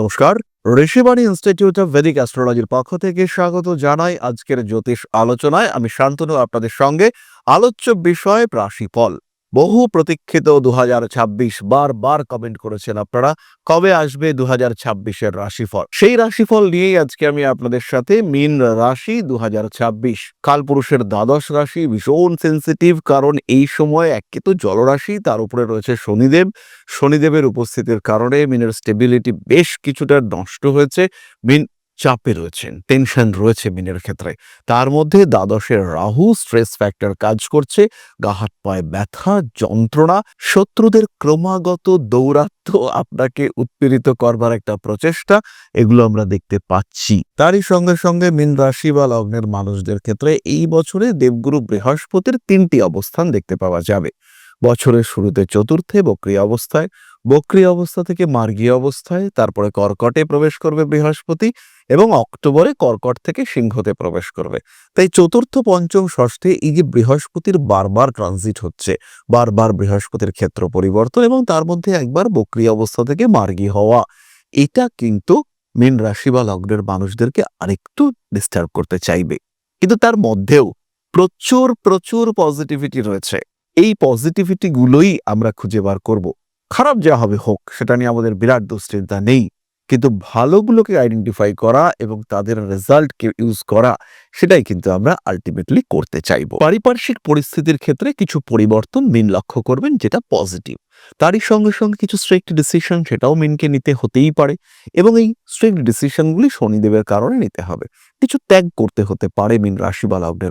নমস্কার। Rishibani institute of Vedic অ্যাস্ট্রোলজির পক্ষ থেকে স্বাগত জানাই আজকের জ্যোতিষ আলোচনায়। আমি শান্তনু, আপনাদের সঙ্গে। আলোচ্য বিষয় রাশিফল। বহু প্রতীক্ষিত দু বারবার কমেন্ট করেছেন আপনারা। কবে আসবে দু হাজার ছাব্বিশের রাশিফল? সেই রাশিফল নিয়েই আজকে আমি আপনাদের সাথে মিন রাশি দু হাজার ছাব্বিশ। কালপুরুষের দ্বাদশ রাশি ভীষণ সেন্সিটিভ কারণ এই সময় একে তো জলরাশি, তার উপরে রয়েছে শনিদেব। শনিদেবের উপস্থিতির কারণে মিনের স্টেবিলিটি বেশ কিছুটা নষ্ট হয়েছে। মিন চাপে রয়েছেন টেনশন রয়েছে মিনের ক্ষেত্রে। তার মধ্যে দ্বাদশের রাহু স্ট্রেস ফ্যাক্টর কাজ করছে, গা হাত পায়ে ব্যথা, যন্ত্রণা, শত্রুদের ক্রমাগত দৌরাত্ম আপনাকে উৎপীড়িত করবার একটা প্রচেষ্টা, এগুলো আমরা দেখতে পাচ্ছি। তারই সঙ্গে সঙ্গে মিন রাশি বা লগ্নের মানুষদের ক্ষেত্রে এই বছরে দেবগুরু বৃহস্পতির তিনটি অবস্থান দেখতে পাওয়া যাবে। বছরের শুরুতে চতুর্থে বক্রী অবস্থায়, বক্রী অবস্থা থেকে মার্গীয় অবস্থায়, তারপরে কর্কটে প্রবেশ করবে বৃহস্পতি এবং অক্টোবরে কর্কট থেকে সিংহতে প্রবেশ করবে। তাই চতুর্থ, পঞ্চম, ষষ্ঠে এই যে বৃহস্পতির বারবার ট্রানজিট হচ্ছে, বারবার বৃহস্পতির ক্ষেত্র পরিবর্তন এবং তার মধ্যে একবার বক্রী অবস্থা থেকে মার্গী হওয়া, এটা কিন্তু মীন রাশি বা লগ্নের মানুষদেরকে আরেকটু ডিস্টার্ব করতে চাইবে। কিন্তু তার মধ্যেও প্রচুর প্রচুর পজিটিভিটি রয়েছে। এই পজিটিভিটিগুলোই আমরা খুঁজে বার করব। খারাপ যা হবে হোক, সেটা নিয়ে আমাদের বিরাট দুশ্চিন্তা নেই। কিন্তু ভালোগুলোকে আইডেন্টিফাই করা এবং তাদের রেজাল্টকে ইউজ করা, সেটাই কিন্তু আমরা আলটিমেটলি করতে চাইব। পারিপার্শ্বিক পরিস্থিতির ক্ষেত্রে কিছু পরিবর্তন মিন লক্ষ্য করবেন যেটা পজিটিভ তারই সঙ্গে সঙ্গে কিছু স্ট্রিক্ট ডিসিশন সেটাও মিনকে নিতে হতেই পারে এবং এই স্ট্রিক্ট ডিসিশনগুলি শনিদেবের কারণে নিতে হবে। কিছু ত্যাগ করতে হতে পারে মিন রাশি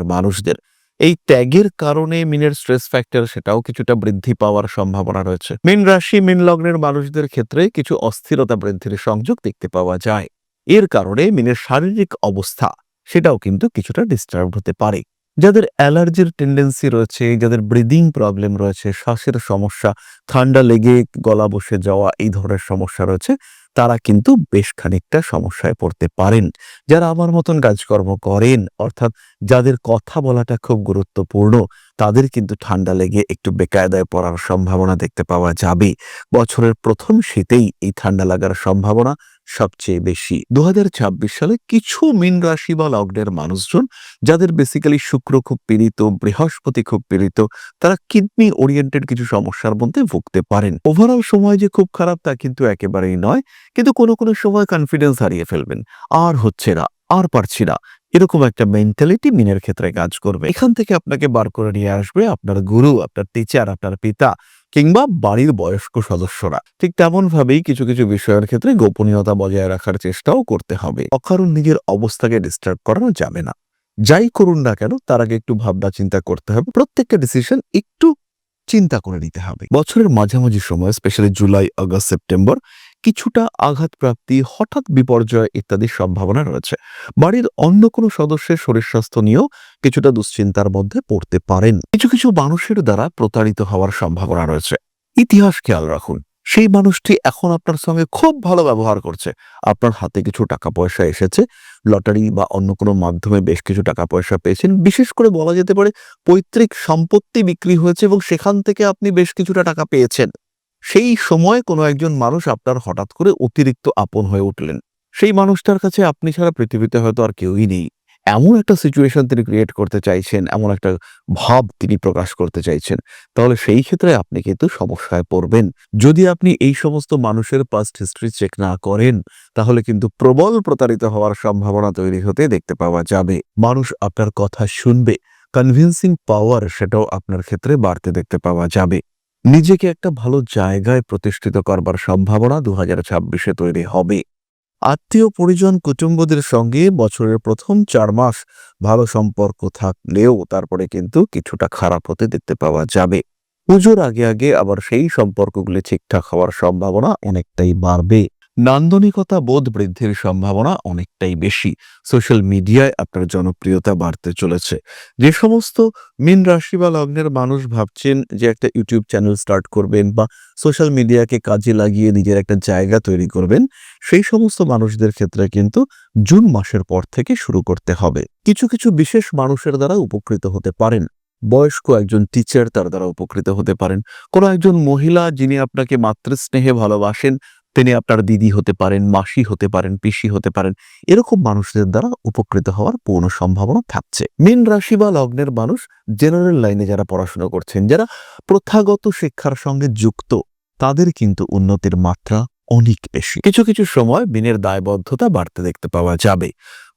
মানুষদের। এই ত্যাগের কারণে মিনের স্ট্রেস ফ্যাক্টর সেটাও কিছুটা বৃদ্ধি পাওয়ার সম্ভাবনা রয়েছে। মিন রাশি, মিন লগ্নের মানুষদের ক্ষেত্রে কিছু অস্থিরতা বৃদ্ধির সংযোগ দেখতে পাওয়া যায়। এর কারণে মিনের শারীরিক অবস্থা সেটাও কিন্তু কিছুটা ডিস্টার্ব হতে পারে। যাদের অ্যালার্জির টেন্ডেন্সি রয়েছে, যাদের ব্রিদিং প্রবলেম রয়েছে, শ্বাসের সমস্যা, ঠান্ডা লেগে গলা বসে যাওয়া, এই ধরনের সমস্যা রয়েছে তারা কিন্তু বেশ খানিকটা সমস্যায় পড়তে পারেন। যারা আমার মতন কাজকর্ম করেন, অর্থাৎ যাদের কথা বলাটা খুব গুরুত্বপূর্ণ, তাদের কিন্তু ঠান্ডা লেগে একটু বেকায়দায় পড়ার সম্ভাবনা দেখতে পাওয়া যাবে। বছরের প্রথম শীতেই এই ঠান্ডা লাগার সম্ভাবনা সবচেয়ে বেশি। দু সালে কিছু মীন রাশি বা লগ্নের মানুষজন, যাদের বেসিক্যালি শুক্র খুব পীড়িত, বৃহস্পতি খুব পীড়িত, তারা কিডনি ওরিয়েন্টেড কিছু সমস্যার মধ্যে ভুগতে পারেন। ওভারঅল সময় যে খুব খারাপ তা কিন্তু একেবারেই নয়, কিন্তু কোনো কোনো সময় কনফিডেন্স হারিয়ে ফেলবেন। আর হচ্ছে না, আর পারছি না। এরকম একটা মেন্টালিটি মিনের ক্ষেত্রে কাজ করবে। এখান থেকে আপনাকে বার করে নিয়ে আসবে আপনার গুরু, আপনার টিচার আপনার পিতা। কিংবা বাড়ির বয়স্ক সদস্যরা। ঠিক তেমন ভাবেই কিছু কিছু বিষয়ের ক্ষেত্রে গোপনীয়তা বজায় রাখার চেষ্টাও করতে হবে। অকারণ নিজের অবস্থাকে ডিস্টার্ব করানো যাবে না। যাই করুন না কেন, তার আগে একটু ভাবনা চিন্তা করতে হবে। প্রত্যেকটা ডিসিশন একটু চিন্তা করে নিতে হবে। বছরের মাঝামাঝি সময় স্পেশালি জুলাই, আগস্ট, সেপ্টেম্বর কিছুটা আঘাতপ্রাপ্তি, হঠাৎ বিপর্যয় ইত্যাদির সম্ভাবনা রয়েছে। বাড়ির অন্য কোনো সদস্যের শরীর স্বাস্থ্য নিয়েও কিছুটা দুশ্চিন্তার মধ্যে পড়তে পারেন। কিছু কিছু মানুষের দ্বারা প্রতারিত হওয়ার সম্ভাবনা রয়েছে। ইতিহাস খেয়াল রাখুন, সেই মানুষটি এখন আপনার সঙ্গে খুব ভালো ব্যবহার করছে। আপনার হাতে কিছু টাকা পয়সা এসেছে, লটারি বা অন্য কোনো মাধ্যমে বেশ কিছু টাকা পয়সা পেয়েছেন। বিশেষ করে বলা যেতে পারে পৈতৃক সম্পত্তি বিক্রি হয়েছে এবং সেখান থেকে আপনি বেশ কিছুটা টাকা পেয়েছেন। সেই সময় কোনো একজন মানুষ আপনার হঠাৎ করে অতিরিক্ত আপন হয়ে উঠলেন। সেই মানুষটার কাছে আপনি ছাড়া পৃথিবীতে হয়তো আর কেউই নেই। এমন একটা সিচুয়েশন তিনি ক্রিয়েট করতে চাইছেন, এমন একটা ভাব তিনি প্রকাশ করতে চাইছেন। তাহলে সেই ক্ষেত্রে আপনি কিন্তু সমস্যায় পড়বেন। যদি আপনি এই সমস্ত মানুষের পাস্ট হিস্ট্রি চেক না করেন, তাহলে কিন্তু প্রবল প্রতারিত হওয়ার সম্ভাবনা তৈরি হতে দেখতে পাওয়া যাবে। মানুষ আপনার কথা শুনবে। কনভিন্সিং পাওয়ার সেটাও আপনার ক্ষেত্রে বাড়তে দেখতে পাওয়া যাবে। নিজেকে একটা ভালো জায়গায় প্রতিষ্ঠিত করবার সম্ভাবনা দু হাজার ছাব্বিশে তৈরি হবে। আত্মীয়, পরিজন, কুটুম্বদের সঙ্গে বছরের প্রথম চার মাস ভালো সম্পর্ক থাকলেও তারপরে কিন্তু কিছুটা খারাপ হতে দেখতে পাওয়া যাবে। পুজোর আগে আগে আবার সেই সম্পর্কগুলি ঠিকঠাক হওয়ার সম্ভাবনা অনেকটাই বাড়বে। নান্দনিকতা বোধ বৃদ্ধির সম্ভাবনা অনেকটাই বেশি। সোশ্যাল মিডিয়ায় আপনার জনপ্রিয়তা বাড়তে চলেছে। যে সমস্ত মিন রাশি বা লগ্নের মানুষ ভাবছেন যে একটা ইউটিউব চ্যানেল স্টার্ট করবেন বা সোশ্যাল মিডিয়াকে কাজে লাগিয়ে নিজের একটা জায়গা তৈরি করবেন, সেই সমস্ত মানুষদের ক্ষেত্রে কিন্তু জুন মাসের পর থেকে শুরু করতে হবে। কিছু কিছু বিশেষ মানুষের দ্বারা উপকৃত হতে পারেন। বয়স্ক একজন টিচার তার দ্বারা উপকৃত হতে পারেন। কোনো একজন মহিলা যিনি আপনাকে মাতৃস্নেহে ভালোবাসেন তিনি আপনার দিদি হতে পারেন, মাসি হতে পারেন, পিসি হতে পারেন, এরকম মানুষদের দ্বারা উপকৃত হওয়ার পূর্ণ সম্ভাবনা থাকছে। মীন রাশি বা লগ্নের মানুষ জেনারেল লাইনে যারা পড়াশোনা করছেন, যারা প্রথাগত শিক্ষার সঙ্গে যুক্ত, তাদের কিন্তু উন্নতির মাত্রা অনেক বেশি। কিছু কিছু সময় বিনের দায়বদ্ধতা বাড়তে দেখতে পাওয়া যাবে।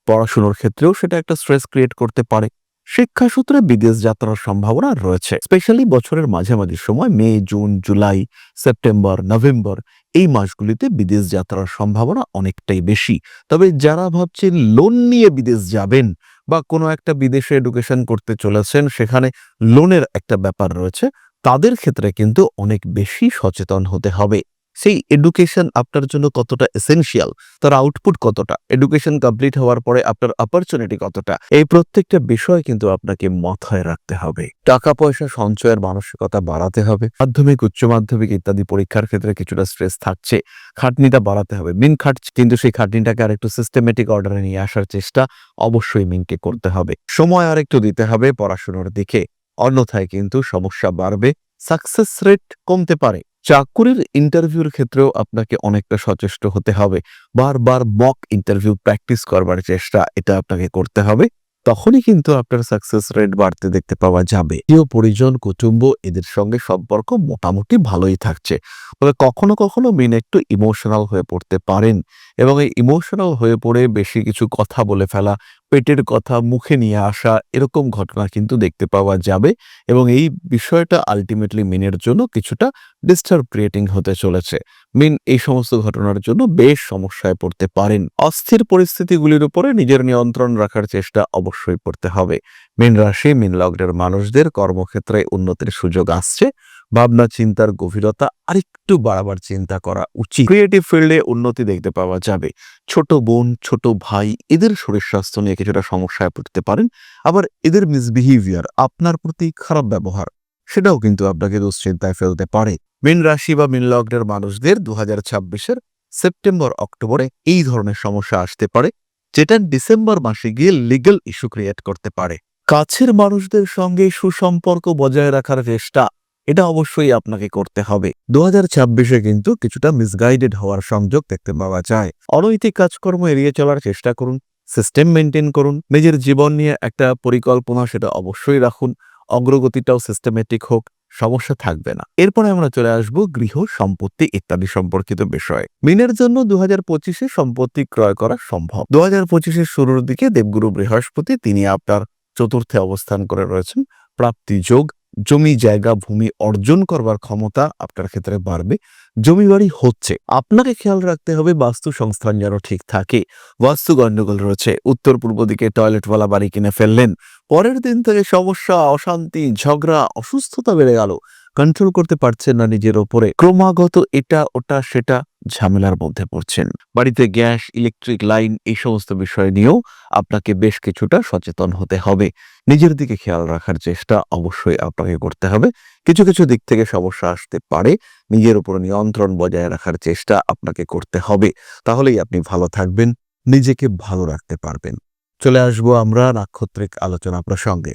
পড়াশুনোর ক্ষেত্রেও সেটা একটা স্ট্রেস ক্রিয়েট করতে পারে। শিক্ষা সূত্রে বিদেশ যাত্রার সম্ভাবনা রয়েছে। স্পেশালি বছরের মাঝামাঝি সময় May, June, July, September, November এই মাসগুলিতে বিদেশ যাত্রার সম্ভাবনা অনেকটাই বেশি। তবে যারা ভাবছেন লোন নিয়ে বিদেশ যাবেন বা কোনো একটা বিদেশে এডুকেশন করতে চলেছেন, সেখানে লোনের একটা ব্যাপার রয়েছে, তাদের ক্ষেত্রে কিন্তু অনেক বেশি সচেতন হতে হবে। সেই এডুকেশন আপনার জন্য কতটা এসেনশিয়াল তার আউটপুট কতটা? এডুকেশন কমপ্লিট হওয়ার পরে আপনার অপরচুনিটি কতটা? এই প্রত্যেকটা বিষয় কিন্তু আপনাকে মাথায় রাখতে হবে। টাকা পয়সা সঞ্চয়ের মানসিকতা বাড়াতে হবে। মাধ্যমিক, উচ্চ মাধ্যমিক ইত্যাদি পরীক্ষার ক্ষেত্রে কিছুটা স্ট্রেস থাকছে। খাটনিটা বাড়াতে হবে। মিন খাটছে কিন্তু সেই খাটনিটাকে আর একটু সিস্টেমেটিক অর্ডারে নিয়ে আসার চেষ্টা অবশ্যই মিনকে করতে হবে। সময় আর একটু দিতে হবে পড়াশোনার দিকে। অন্যথায় কিন্তু সমস্যা বাড়বে। সাকসেস রেট কমতে পারে। চাকুরির ইন্টারভিউর ক্ষেত্রেও আপনাকে অনেকটা সচেষ্ট হতে হবে। বারবার মক ইন্টারভিউ প্র্যাকটিস করবার চেষ্টা এটা আপনাকে করতে হবে। তখনই কিন্তু আপনার সাকসেস রেট বাড়তে দেখতে পাওয়া যাবে। প্রিয় পরিজন, কুটুম্ব, এদের সঙ্গে সম্পর্ক মোটামুটি ভালোই থাকছে। তবে কখনো কখনো মিন একটু ইমোশনাল হয়ে পড়তে পারেন এবং এই ইমোশনাল হয়ে পড়ে বেশি কিছু কথা বলে ফেলা পেটের কথা, মুখে নিয়ে আসা, এরকম ঘটনা কিন্তু দেখতে পাওয়া যাবে এবং এই বিষয়টা আলটিমেটলি মিনের জন্য কিছুটা ডিস্টার্ব ক্রিয়েটিং হতে চলেছে। মিন এই সমস্ত ঘটনার জন্য বেশ সমস্যায় পড়তে পারেন। অস্থির পরিস্থিতিগুলির উপরে নিজের নিয়ন্ত্রণ রাখার চেষ্টা অবশ্যই করতে হবে। মিন রাশি, মিন লগ্নের মানুষদের কর্মক্ষেত্রে উন্নতির সুযোগ আসছে। ভাবনা, চিন্তার গভীরতা আরেকটু বাড়াবার চিন্তা করা উচিত। ক্রিয়েটিভ ফিল্ডে উন্নতি দেখতে পাওয়া যাবে। ছোট বোন, ছোট ভাই, এদের শরীর স্বাস্থ্য নিয়ে কিছুটা সমস্যায় পড়তে পারেন। আবার এদের মিসবিহেভিয়ার আপনার প্রতি খারাপ ব্যবহার, সেটাও কিন্তু আপনাকে দুশ্চিন্তায় ফেলতে পারে। মিন রাশি বা মিন লগ্নের মানুষদের দু হাজার ছাব্বিশের সেপ্টেম্বর, অক্টোবরে এই ধরনের সমস্যা আসতে পারে, যেটা ডিসেম্বর মাসে গিয়ে লিগ্যাল ইস্যু ক্রিয়েট করতে পারে। কাছের মানুষদের সঙ্গে সুসম্পর্ক বজায় রাখার চেষ্টা এটা অবশ্যই আপনাকে করতে হবে। দু হাজার ছাব্বিশে কিন্তু কিছুটা মিসগাইডেড হওয়ার সংযোগ দেখতে পাওয়া যায়। অনৈতিক কাজকর্ম এড়িয়ে চলার চেষ্টা করুন সিস্টেম মেনটেন করুন, নিজের জীবন নিয়ে একটা পরিকল্পনা সেটা অবশ্যই রাখুন, অগ্রগতিটাও সিস্টেমেটিক হোক, সমস্যা থাকবে না। এরপরে আমরা চলে আসব গৃহ সম্পত্তি ইত্যাদি সম্পর্কিত বিষয়ে। মিনের জন্য দু হাজার পঁচিশে সম্পত্তি ক্রয় করা সম্ভব। দু হাজার পঁচিশের শুরুর দিকে দেবগুরু বৃহস্পতি তিনি আপনার চতুর্থে অবস্থান করে রয়েছেন, প্রাপ্তি যোগ। জমি জায়গা, ভূমি অর্জন করবার ক্ষমতা আপনার ক্ষেত্রে বাড়বে। জমি বাড়ি হচ্ছে। আপনাকে খেয়াল রাখতে হবে বাস্তু সংস্থান যেন ঠিক থাকে। বাস্তু গন্ডগোল রয়েছে। উত্তর পূর্ব দিকে টয়লেটওয়ালা বাড়ি কিনে ফেললেন। পরের দিন থেকে সমস্যা, অশান্তি, ঝগড়া, অসুস্থতা বেড়ে গেল। কন্ট্রোল করতে পারছেন না নিজের ওপরে। ক্রমাগত এটা, ওটা, সেটা ঝামেলার মধ্যে পড়ছেন। বাড়িতে গ্যাস ইলেকট্রিক লাইন এই সমস্ত বিষয় নিয়েও আপনাকে বেশ কিছুটা সচেতন হতে হবে। নিজের দিকে খেয়াল রাখার চেষ্টা অবশ্যই আপনাকে করতে হবে। কিছু কিছু দিক থেকে সমস্যা আসতে পারে। নিজের উপর নিয়ন্ত্রণ বজায় রাখার চেষ্টা আপনাকে করতে হবে। তাহলেই আপনি ভালো থাকবেন, নিজেকে ভালো রাখতে পারবেন। চলে আসব আমরা নাক্ষত্রিক আলোচনা প্রসঙ্গে।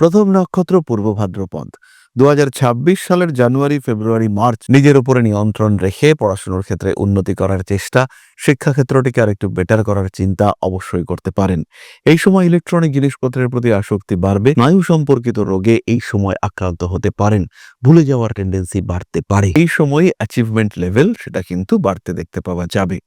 প্রথম নক্ষত্র পূর্ব ভাদ্রপদ। দু হাজার ছাব্বিশ সালের জানুয়ারি, ফেব্রুয়ারি, মার্চ নিজের উপরে নিয়ন্ত্রণ রেখে পড়াশোনার ক্ষেত্রে উন্নতি করার চেষ্টা, শিক্ষাক্ষেত্রটিকে আর একটু বেটার করার চিন্তা অবশ্যই করতে পারেন। এই সময় ইলেকট্রনিক জিনিসপত্রের প্রতি আসক্তি বাড়বে, স্নায়ু সম্পর্কিত রোগে এই সময় আক্রান্ত হতে পারেন, ভুলে যাওয়ার টেন্ডেন্সি বাড়তে পারে। এই সময় অ্যাচিভমেন্ট লেভেল সেটা কিন্তু বাড়তে দেখতে পাওয়া যাবে।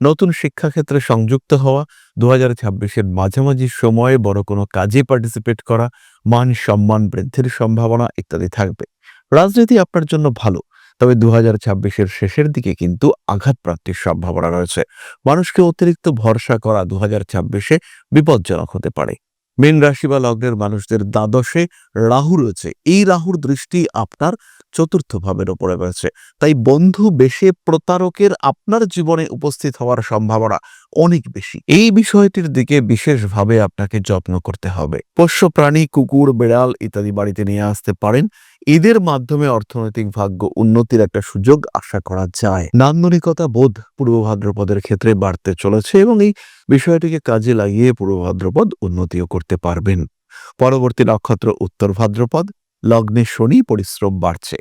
নতুন শিক্ষাক্ষেত্রে সংযুক্ত হওয়া দু হাজার ছাব্বিশের মাঝামাঝি সময়ে বড় কোনো কাজে পার্টিসিপেট করা মান, সম্মান, বৃদ্ধির সম্ভাবনা ইত্যাদি থাকবে। রাজনীতি আপনার জন্য ভালো, তবে দু হাজার ছাব্বিশের শেষের দিকে কিন্তু আঘাত প্রাপ্তির সম্ভাবনা রয়েছে। মানুষকে অতিরিক্ত ভরসা করা দু হাজার ছাব্বিশে বিপজ্জনক হতে পারে। মীন রাশি বা লগ্নের মানুষদের দ্বাদশে রাহু রয়েছে। এই রাহুর দৃষ্টি আপনার চতুর্থ ভাবের উপরে রয়েছে। তাই বন্ধু বেশে প্রতারকের আপনার জীবনে উপস্থিত হওয়ার সম্ভাবনা অনেক বেশি। এই বিষয়টির দিকে বিশেষভাবে আপনাকে যত্ন করতে হবে। পোষ্য প্রাণী, কুকুর, বেড়াল ইত্যাদি বাড়িতে নিয়ে আসতে পারেন। এদের মাধ্যমে অর্থনৈতিক ভাগ্য উন্নতির একটা সুযোগ আশা করা যায়। নান্দনিকতা বোধ পূর্ব ভাদ্রপদের ক্ষেত্রে বাড়তে চলেছে এবং এই বিষয়টিকে কাজে লাগিয়ে পূর্ব ভাদ্রপদ উন্নতিও করতে পারবেন। পরবর্তী নক্ষত্র উত্তর ভাদ্রপদ। লগ্নে শনি পরিশ্রম বাড়ছে।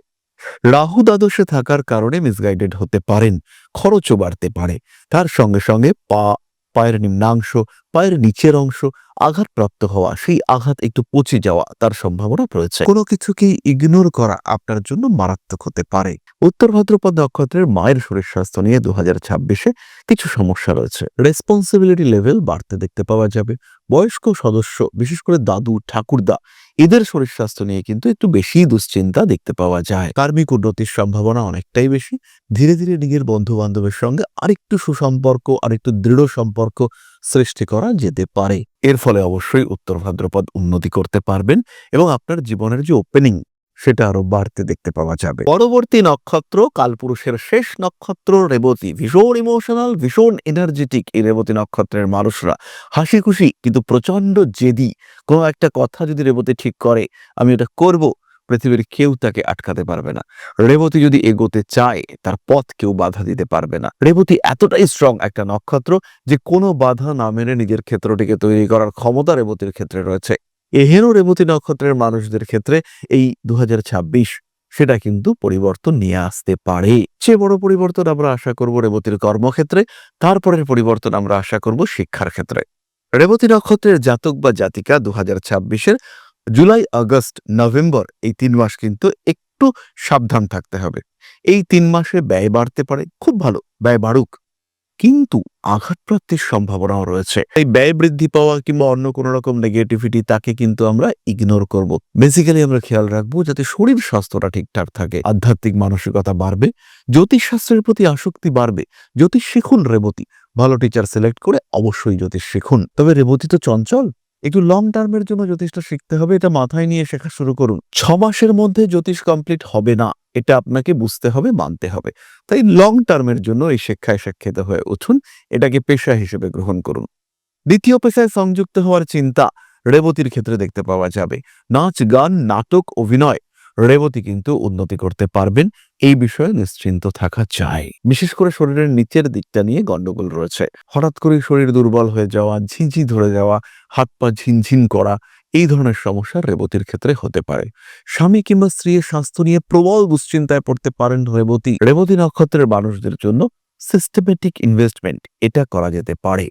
রাহু দ্বাদশে থাকার কারণে মিসগাইডেড হতে পারেন, খরচও বাড়তে পারে। তার সঙ্গে সঙ্গে পা, পায়ের নিম্নাংশ, পায়ের নিচের অংশ আঘাতপ্রাপ্ত হওয়া, সেই আঘাত একটু পচে যাওয়া তার সম্ভাবনা রয়েছে। কোনো কিছুকে ইগনোর করা আপনার জন্য মারাত্মক হতে পারে। উত্তর ভাদ্রপদ নক্ষত্রের মায়ের শরীর স্বাস্থ্য নিয়ে দু হাজার কিছু সমস্যা রয়েছে। রেসপন্সিবিলিটি লেভেল বাড়তে দেখতে পাওয়া যাবে। বয়স্ক সদস্য, বিশেষ করে দাদু, ঠাকুরদা এদের শরীর স্বাস্থ্য নিয়ে কিন্তু একটু বেশি দুশ্চিন্তা দেখতে পাওয়া যায়। কার্মিক উন্নতির সম্ভাবনা অনেকটাই বেশি। ধীরে ধীরে নিজের বন্ধু বান্ধবের সঙ্গে আরেকটু সুসম্পর্ক, আরেকটু দৃঢ় সম্পর্ক সৃষ্টি করা যেতে পারে। এর ফলে অবশ্যই উত্তর ভাদ্রপদ উন্নতি করতে পারবেন এবং আপনার জীবনের যে ওপেনিং সেটা আরও বাড়তে দেখতে পাওয়া যাবে। পরবর্তী নক্ষত্র কালপুরুষের শেষ নক্ষত্র রেবতী। ভীষণ ইমোশনাল ভীষণ এনার্জেটিক এই রেবতী নক্ষত্রের মানুষরা। হাসি খুশি, কিন্তু প্রচণ্ড জেদি। কোনো একটা কথা যদি রেবতী ঠিক করে, আমি এটা করব, পৃথিবীর কেউ তাকে আটকাতে পারবে না। রেবতী যদি এগোতে চায়, তার পথ কেউ বাধা দিতে পারবে না। রেবতী এতটাই স্ট্রং একটা নক্ষত্র যে কোনো বাধা না মেনে নিজের ক্ষেত্রটিকে তৈরি করার ক্ষমতা রেবতীর ক্ষেত্রে রয়েছে। এহেন রেবতী নক্ষত্রের মানুষদের ক্ষেত্রে এই দুহাজার ছাব্বিশ সেটা কিন্তু পরিবর্তন নিয়ে আসতে পারে। চেয়ে বড় পরিবর্তন আমরা আশা করব রেবতীর কর্মক্ষেত্রে, তারপরের পরিবর্তন আমরা আশা করব শিক্ষার ক্ষেত্রে। রেবতী নক্ষত্রের জাতক বা জাতিকা দু হাজার জুলাই, আগস্ট, নভেম্বর এই তিন মাস কিন্তু একটু সাবধান থাকতে হবে। এই তিন মাসে ব্যয় বাড়তে পারে, খুব ভালো, ব্যয় বাড়ুক। কিন্তু আঘাতপ্রাপ্তির সম্ভাবনাও রয়েছে। এই ব্যয় বৃদ্ধি পাওয়া কিংবা অন্য কোনো রকম নেগেটিভিটি তাকে কিন্তু আমরা ইগনোর করব। বেসিক্যালি আমরা খেয়াল রাখব যাতে শরীর স্বাস্থ্যটা ঠিকঠাক থাকে। আধ্যাত্মিক মানসিকতা বাড়বে জ্যোতিষশাস্ত্রের প্রতি আসক্তি বাড়বে, জ্যোতিষ শিখুন রেবতী। ভালো টিচার সিলেক্ট করে অবশ্যই জ্যোতিষ শিখুন। তবে রেবতী তো চঞ্চল, একটু লং টার্মের জন্য জ্যোতিষটা শিখতে হবে, এটা মাথায় নিয়ে শেখা শুরু করুন। ছ মাসের মধ্যে জ্যোতিষ কমপ্লিট হবে না। এটা আপনাকে বুঝতে হবে, মানতে হবে। তাই লং টার্মের জন্য এই শিক্ষায় শিক্ষিত হয়ে উঠুন, এটাকে পেশা হিসেবে গ্রহণ করুন। দ্বিতীয় পেশায় সংযুক্ত হওয়ার চিন্তা রেবতীর ক্ষেত্রে দেখতে পাওয়া যাবে। নাচ, গান, নাটক, অভিনয়, রেবতী কিন্তু উন্নতি করতে পারবেন, এই বিষয়ে নিশ্চিন্ত থাকা চাই। বিশেষ করে শরীরের নিচের দিকটা নিয়ে গন্ডগোল রয়েছে। হঠাৎ করে শরীর দুর্বল হয়ে যাওয়া, ঝিঁঝি ধরে যাওয়া হাত পা ঝিনঝিন করা এই ধরনের সমস্যা রেবতীর ক্ষেত্রে হতে পারে। স্বামী কিংবা স্ত্রীর স্বাস্থ্য নিয়ে প্রবল দুশ্চিন্তায় পড়তে পারেন রেবতী। রেবতী নক্ষত্রের মানুষদের জন্য সিস্টেমেটিক ইনভেস্টমেন্ট এটা করা যেতে পারে।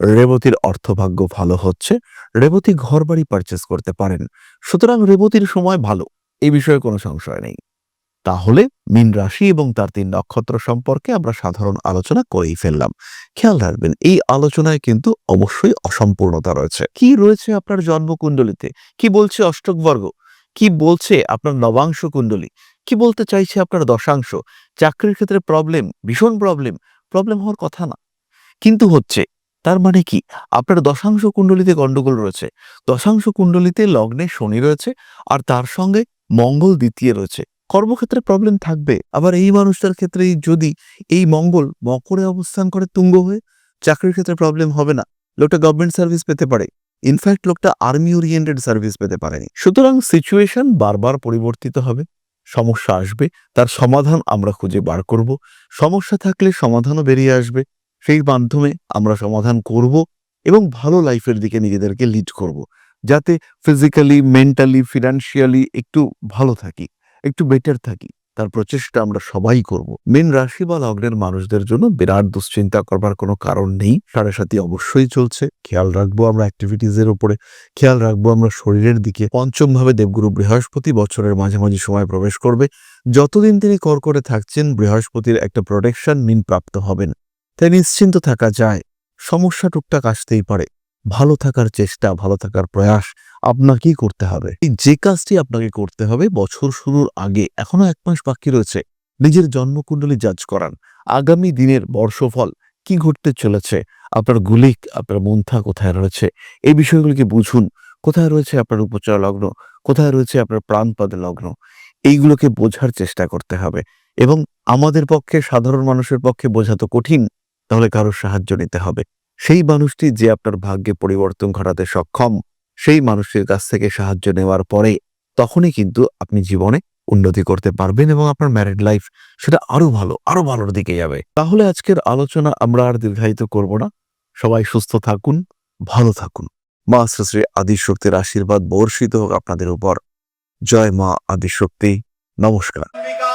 রেবতীর অর্থভাগ্য ভালো হচ্ছে, রেবতী ঘর বাড়ি পারচেস করতে পারেন। সুতরাং রেবতীর সময় ভালো, এই বিষয়ে কোনো সংশয় নেই। তাহলে মীন রাশি এবং তার তিন নক্ষত্র সম্পর্কে আমরা সাধারণ আলোচনা করেই ফেললাম। খেয়াল রাখবেন, এই আলোচনায় কিন্তু অবশ্যই অসম্পূর্ণতা রয়েছে। কি রয়েছে আপনার জন্মকুণ্ডলিতে কি বলছে অষ্টক বর্গ? কি বলছে আপনার নবাংশ কুণ্ডলী? কি বলতে চাইছে আপনার দশাংশ? চাকরির ক্ষেত্রে প্রবলেম ভীষণ প্রবলেম প্রবলেম হওয়ার কথা না। কিন্তু হচ্ছে, তার মানে কি? আপনার দশাংশ কুণ্ডলিতে গন্ডগোল রয়েছে। দশাংশ কুণ্ডলিতে লগ্নে শনি রয়েছে আর তার সঙ্গে মঙ্গল দ্বিতীয় রয়েছে। কর্মক্ষেত্রে প্রবলেম থাকবে। আবার এই মানুষটার ক্ষেত্রেই যদি এই মঙ্গল মকরে অবস্থান করে তুঙ্গ হয়ে চাকরির ক্ষেত্রে প্রবলেম হবে না। লোকটা গভর্নমেন্ট সার্ভিস পেতে পারে। ইনফ্যাক্ট লোকটা আর্মি ওরিয়েন্টেড সার্ভিস পেতে পারেনি। সুতরাং সিচুয়েশন বারবার পরিবর্তিত হবে। সমস্যা আসবে। তার সমাধান আমরা খুঁজে বার করব। সমস্যা থাকলে সমাধানও বেরিয়ে আসবে। সেই মাধ্যমে আমরা সমাধান করব এবং ভালো লাইফের দিকে নিজেদেরকে লিড করব। যাতে ফিজিক্যালি মেন্টালি ফিনান্সিয়ালি একটু ভালো থাকি। একটু বেটার থাকি। তার প্রচেষ্টা আমরা সবাই করব। মেন রাশি বা লগ্নের মানুষদের জন্য বিরাট দুশ্চিন্তা করবার কোনো কারণ নেই। সাড়ে সাথী অবশ্যই চলছে। খেয়াল রাখব আমরা অ্যাক্টিভিটিজের উপরে। খেয়াল রাখব আমরা শরীরের দিকে। পঞ্চম ভাবে দেবগুরু বৃহস্পতি বছরের মাঝামাঝি সময় প্রবেশ করবে। যতদিন তিনি কর করে থাকছেন, বৃহস্পতির একটা প্রোটেকশন মিন প্রাপ্ত হবেন। তাই নিশ্চিন্ত থাকা যায়। সমস্যা টুকটাক আসতেই পারে। ভালো থাকার চেষ্টা, ভালো থাকার প্রয়াস আপনাকেই করতে হবে? যে কাজটি আপনাকে করতে হবে, বছর শুরুর আগে এখনও এক মাস বাকি রয়েছে, নিজের জন্মকুণ্ডলী জাজ করান। আগামী দিনের বর্ষফল কি ঘটতে চলেছে, আপনার গুলিক, আপনার মন্থা কোথায় রয়েছে, এই বিষয়গুলিকে বুঝুন। কোথায় রয়েছে আপনার উপচার লগ্ন, কোথায় রয়েছে আপনার প্রাণপদে লগ্ন, এইগুলোকে বোঝার চেষ্টা করতে হবে। এবং আমাদের পক্ষে, সাধারণ মানুষের পক্ষে বোঝা তো কঠিন, তাহলে কারোর সাহায্য নিতে হবে। সেই মানুষটি যে আপনার ভাগ্যে পরিবর্তন ঘটাতে সক্ষম, সেই মানুষটির কাছ থেকে সাহায্য নেওয়ার পরে তখনই কিন্তু আপনি জীবনে উন্নতি করতে পারবেন এবং আপনার ম্যারিড লাইফ সেটা আরও ভালো, আরও ভালোর দিকে যাবে। তাহলে আজকের আলোচনা আমরা আর দীর্ঘায়িত করব না। সবাই সুস্থ থাকুন, ভালো থাকুন। মা শ্রী আদিশক্তির আশীর্বাদ বর্ষিত হোক আপনাদের উপর। জয় মা আদিশক্তি। নমস্কার।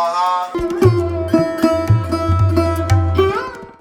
Oh.